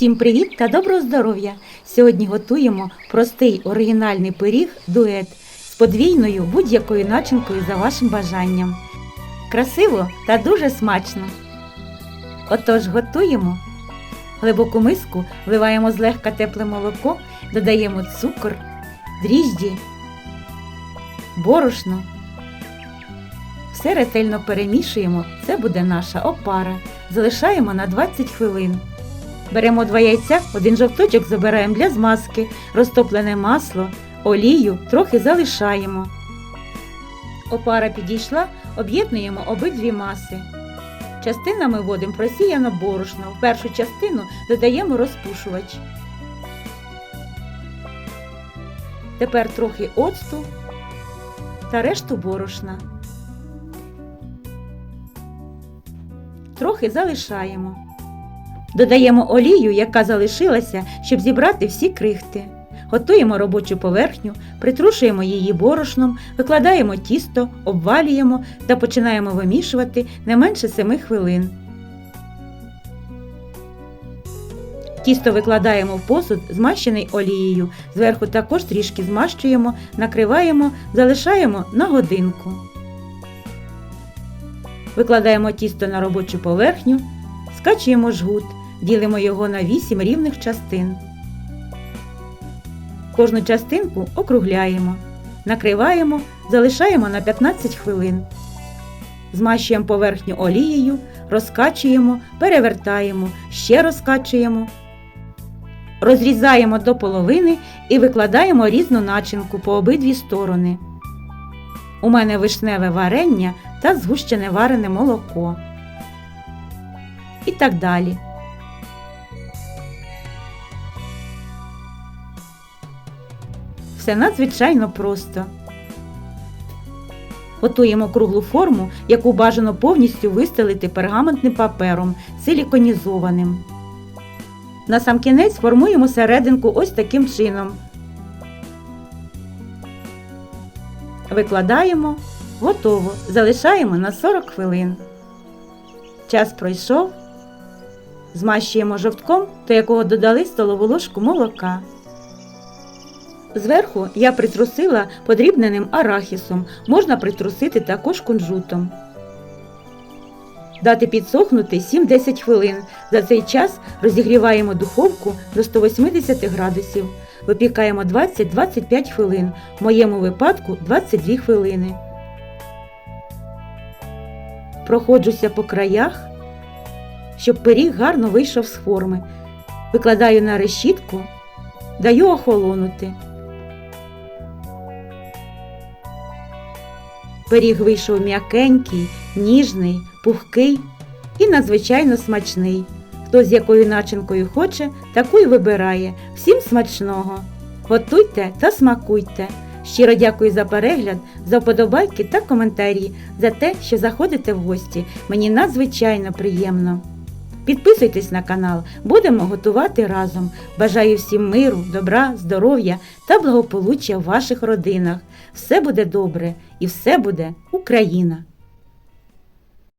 Всім привіт та доброго здоров'я! Сьогодні готуємо простий оригінальний пиріг дует з подвійною будь-якою начинкою за вашим бажанням. Красиво та дуже смачно. Отож готуємо. Глибоку миску вливаємо злегка тепле молоко, додаємо цукор, дріжджі, борошно. Все ретельно перемішуємо, це буде наша опара. Залишаємо на 20 хвилин. Беремо два яйця, один жовточок забираємо для змазки, розтоплене масло, олію трохи залишаємо. Опара підійшла, об'єднуємо обидві маси. Частинами вводимо просіяно борошно. В першу частину додаємо розпушувач. Тепер трохи оцту та решту борошна. Трохи залишаємо. Додаємо олію, яка залишилася, щоб зібрати всі крихти. Готуємо робочу поверхню, притрушуємо її борошном, викладаємо тісто, обвалюємо та починаємо вимішувати не менше 7 хвилин. Тісто викладаємо в посуд, змащений олією. Зверху також трішки змащуємо, накриваємо, залишаємо на годинку. Викладаємо тісто на робочу поверхню, скачуємо жгут, ділимо його на 8 рівних частин. Кожну частинку округляємо, накриваємо, залишаємо на 15 хвилин. Змащуємо поверхню олією, розкачуємо, перевертаємо, ще розкачуємо. Розрізаємо до половини і викладаємо різну начинку по обидві сторони. У мене вишневе варення та згущене варене молоко. І так далі. Все надзвичайно просто. Готуємо круглу форму, яку бажано повністю вистелити пергаментним папером силіконізованим. На сам кінець формуємо серединку ось таким чином. Викладаємо, готово. Залишаємо на 40 хвилин. Час пройшов. Змащуємо жовтком, до якого додали столову ложку молока. Зверху я притрусила подрібненим арахісом, можна притрусити також кунжутом. Дати підсохнути 7-10 хвилин. За цей час розігріваємо духовку до 180 градусів. Випікаємо 20-25 хвилин, в моєму випадку 22 хвилини. Проходжуся по краях, щоб пиріг гарно вийшов з форми. Викладаю на решітку, даю охолонути. Пиріг вийшов м'якенький, ніжний, пухкий і надзвичайно смачний. Хто з якою начинкою хоче, таку й вибирає. Всім смачного! Готуйте та смакуйте! Щиро дякую за перегляд, за вподобайки та коментарі, за те, що заходите в гості. Мені надзвичайно приємно. Підписуйтесь на канал, будемо готувати разом. Бажаю всім миру, добра, здоров'я та благополуччя в ваших родинах. Все буде добре і все буде Україна!